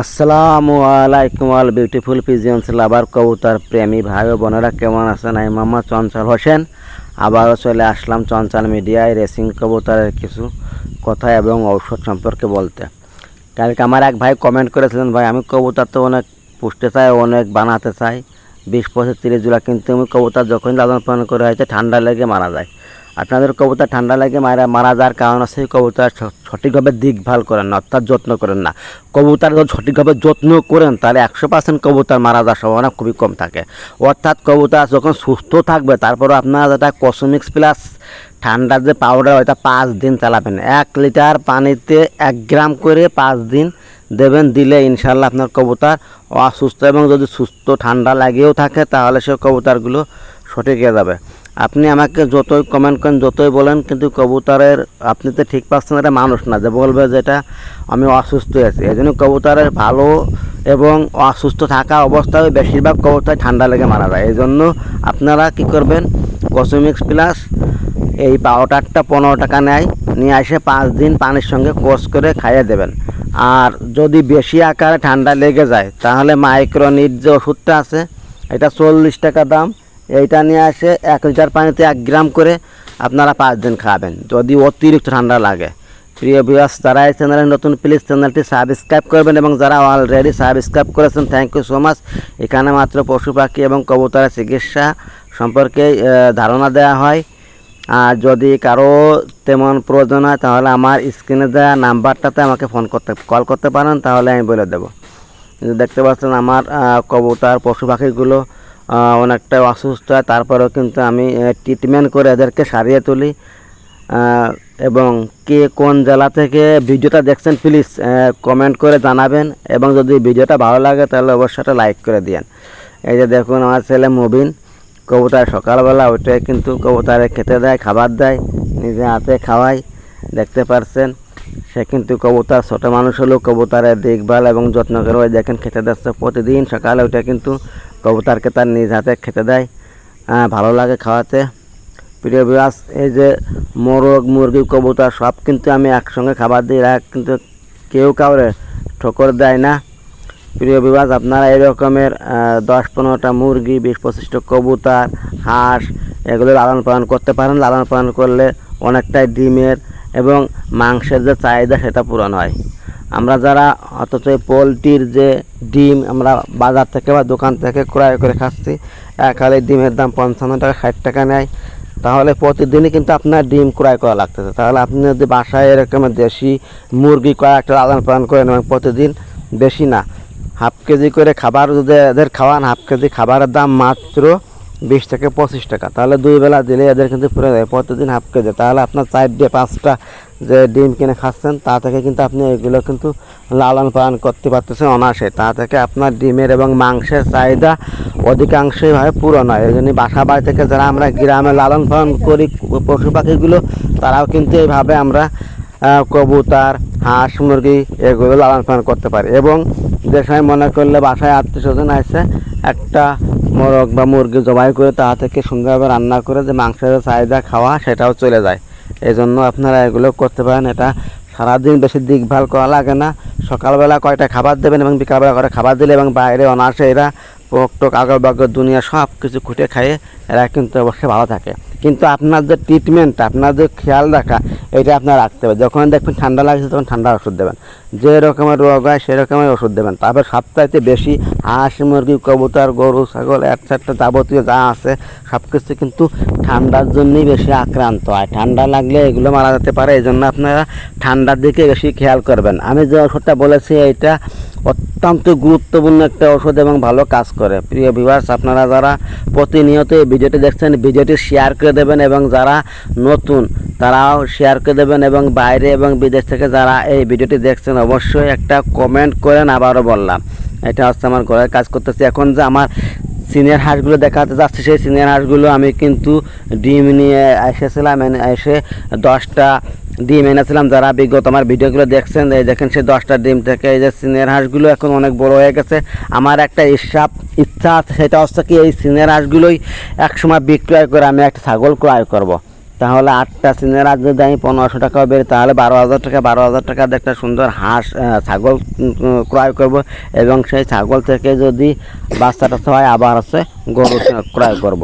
আসসালামু আলাইকুম আল বিউটিফুল পিজিয়ন্স লাভার কবুতর প্রেমী ভাই ও বোনেরা কেমন আছেন? আমি মোহাম্মদ চঞ্চল হোসেন। আবারও চলে আসলাম চঞ্চল মিডিয়ায় রেসিং কবুতরের কিছু কথা এবং ঔষধ সম্পর্কে বলতে। কালকে আমার এক ভাই কমেন্ট করেছিলেন, ভাই, আমি কবুতর তো অনেক পুষতে চাই, অনেক বানাতে চাই। বিশ পঁচিশ, তিরিশ জোড়া কিন্তু আমি কবুতর যখনই লালন পালন করে হয়েছে ঠান্ডা লেগে মারা যায়। আপনাদের কবুতর ঠান্ডা লাগে মারা মারা যাওয়ার কারণ আছে কবুতর সঠিকভাবে দেখভাল করেন না, অর্থাৎ যত্ন করেন না। কবুতর যদি সঠিকভাবে যত্ন করেন, তাহলে একশো পার্সেন্ট কবুতর মারা যাওয়ার সম্ভাবনা খুবই কম থাকে। অর্থাৎ কবুতর যখন সুস্থ থাকবে তারপরে আপনারা যেটা কসমিক্স প্লাস ঠান্ডার যে পাউডার ওইটা পাঁচ দিন চালাবেন। এক লিটার পানিতে এক গ্রাম করে পাঁচ দিন দেবেন, দিলে ইনশাল্লাহ আপনার কবুতর অসুস্থ এবং যদি সুস্থ ঠান্ডা লাগেও থাকে, তাহলে সে কবুতরগুলো সঠিক হয়ে যাবে। আপনি আমাকে যতই কমেন্ট করেন, যতই বলেন, কিন্তু কবুতরের, আপনি তো ঠিক পাচ্ছেন এটা মানুষ না, যে বলবে যেটা আমি অসুস্থ আছি। এই জন্য কবুতরের ভালো এবং অসুস্থ থাকা অবস্থায় বেশিরভাগ কবুতর ঠান্ডা লেগে মারা যায়। এই জন্য আপনারা কি করবেন কসমিক্স প্লাস এই পাউডারটা পনেরো টাকা নেয়, নিয়ে এসে পাঁচ দিন পানির সঙ্গে কোষ করে খাইয়ে দেবেন। আর যদি বেশি আকারে ঠান্ডা লেগে যায়, তাহলে মাইক্রোনিট যে ওষুধটা আছে, এটা চল্লিশ টাকা দাম। এইটা নিয়ে আসে এক লিটার পানিতে এক গ্রাম করে আপনারা পাঁচ দিন খাবেন, যদি অতিরিক্ত ঠান্ডা লাগে। প্রিয় বিয়াস যারা এই চ্যানেলে নতুন প্লিজ চ্যানেলটি সাবস্ক্রাইব করবেন এবং যারা অলরেডি সাবস্ক্রাইব করেছেন থ্যাংক ইউ সো মাচ এখানে মাত্র পশু পাখি এবং কবুতরের চিকিৎসা সম্পর্কে ধারণা দেওয়া হয়। আর যদি কারও তেমন প্রয়োজন হয়, তাহলে আমার স্ক্রিনে দেওয়া নাম্বারটাতে আমাকে ফোন করতে কল করতে পারেন, তাহলে আমি বলে দেবো। দেখতে পাচ্ছেন, আমার কবুতর, পশু পাখিগুলো অনেকটা অসুস্থ হয়। তারপরেও কিন্তু আমি ট্রিটমেন্ট করে এদেরকে সারিয়ে তুলি। এবং কে কোন জেলা থেকে ভিডিওটা দেখছেন প্লিজ কমেন্ট করে জানাবেন। এবং যদি ভিডিওটা ভালো লাগে, তাহলে অবশ্যই একটা লাইক করে দিয়েন। এই যে দেখুন, আমার ছেলে মুবিন, কবুতর সকালবেলা ওইটাই কিন্তু কবুতরে খেতে দেয়, খাবার দেয়, নিজে হাতে খাওয়াই দেখতে পারছেন। সে কিন্তু কবুতর, ছোটো মানুষ হলেও কবুতরের দেখভাল এবং যত্ন করে ওই দেখেন খেতে দিচ্ছে। প্রতিদিন সকালে ওইটা কিন্তু কবুতরকে তার নিজ হাতে খেতে দেয়। ভালো লাগে খাওয়াতে। প্রিয় বিবাস এই যে মোরগ, মুরগি, কবুতর, সব কিন্তু আমি একসঙ্গে খাবার দিই। এরা কিন্তু কেউ কাউরে ঠোকর দেয় না। প্রিয় বিভাগ আপনারা এই রকমের দশ পনেরোটা মুরগি, বিশ পঁচিশটা কবুতর, হাঁস, এগুলো লালন পালন করতে পারেন। লালন পালন করলে অনেকটাই ডিমের এবং মাংসের যে চাহিদা, সেটা পূরণ হয়। আমরা যারা অথচ পোলট্রির যে ডিম আমরা বাজার থেকে বা দোকান থেকে ক্রয় করে খাচ্ছি, এক হালি ডিমের দাম পঞ্চান্ন টাকা, ষাট টাকা নেয়, তাহলে প্রতিদিনই কিন্তু আপনার ডিম ক্রয় করা লাগতেছে। তাহলে আপনি যদি বাসায় এরকম দেশি মুরগি কয়েকটা আদান প্রদান করেন এবং প্রতিদিন বেশি না, হাফ কেজি করে খাবার যদি এদের খাওয়ান, হাফ কেজি খাবারের দাম মাত্র বিশ থেকে পঁচিশ টাকা। তাহলে দুই বেলা দিলে এদের কিন্তু প্রতিদিন হাফ কেজি। তাহলে আপনার চার দিয়ে পাঁচটা যে ডিম কিনে খাচ্ছেন, তা থেকে কিন্তু আপনি এগুলো কিন্তু লালন পালন করতে পারতেছেন অনায়াসে। তা থেকে আপনার ডিমের এবং মাংসের চাহিদা অধিকাংশই ভাবে পূরণ হয়। এই জন্য বাসা বাড়ি থেকে যারা আমরা গ্রামে লালন পালন করি, পশু পাখিগুলো, তারাও কিন্তু এইভাবে আমরা কবুতর, হাঁস, মুরগি এগুলো লালন পালন করতে পারি। এবং যে সময় মনে করলে বাসায় আত্মীয় স্বজন আসে একটা মোরগ বা মুরগি জবাই করে তা থেকে সুন্দরভাবে রান্না করে যে মাংসের চাহিদা খাওয়া সেটাও চলে যায়। এই জন্য আপনারা এগুলো করতে পারেন। এটা সারাদিন বেশি দেখভাল করা লাগে না। সকালবেলা কয়টা খাবার দেবেন এবং বিকালবেলা কয়টা খাবার দিলে এবং বাইরে অনায়াসে এরা পোক টোক আগর বাগর দুনিয়া সব কিছু খুঁটে খাইয়ে এরা কিন্তু অবশ্যই ভালো থাকে। কিন্তু আপনার যে ট্রিটমেন্ট আপনার যে খেয়াল রাখা, এটা আপনার রাখতে হবে। যখন দেখবেন ঠান্ডা লাগছে, তখন ঠান্ডার ওষুধ দেবেন। যে রকমের রোগ হয় সেই রকমের ওষুধ দেবেন। তারপর সবচাইতে বেশি হাঁস, মুরগি, কবুতর, গরু, ছাগল একটা যাবতীয় যা আছে সব কিছু কিন্তু ঠান্ডার জন্যই বেশি আক্রান্ত হয়। ঠান্ডা লাগলে এগুলো মারা যেতে পারে এই জন্য আপনারা ঠান্ডার দিকে বেশি খেয়াল করবেন। আমি যে ওষুধটা বলেছি, এইটা অত্যন্ত গুরুত্বপূর্ণ একটা ওষুধ এবং ভালো কাজ করে। প্রিয় ভিভার্স আপনারা যারা প্রতিনিয়ত এই ভিডিওটি দেখছেন, ভিডিওটি শেয়ার করে দেবেন এবং যারা নতুন, তারাও শেয়ার করে দেবেন এবং বাইরে এবং বিদেশ থেকে যারা এই ভিডিওটি দেখছেন, অবশ্যই একটা কমেন্ট করেন, আবারও বললাম। এটা হচ্ছে আমার ঘরের কাজ করতেছি। এখন যে আমার সিনিয়র হাঁসগুলো দেখাতে যাচ্ছে, সেই সিনিয়র হাঁসগুলো আমি কিন্তু ডিম নিয়ে এসেছিলাম, এনে- এসে দশটা ডিম এনেছিলাম যারা বিগত আমার ভিডিওগুলো দেখছেন, এই দেখেন সেই দশটা ডিম থেকে এই যে সিনিয়র হাঁসগুলো এখন অনেক বড় হয়ে গেছে আমার একটা ইচ্ছা ইচ্ছা সেটা হচ্ছে কি এই সিনিয়র হাঁসগুলোই একসময় বিক্রয় করে আমি একটা ছাগল ক্রয় করব। তাহলে আটটা সিনের আজ যদি আমি পনেরোশো টাকা বেরি, তাহলে বারো হাজার টাকা, বারো হাজার টাকা একটা সুন্দর হাঁস ছাগল ক্রয় করব এবং সেই ছাগল থেকে যদি বাচ্চাটা হয়, আবার আছে গরু ক্রয় করব।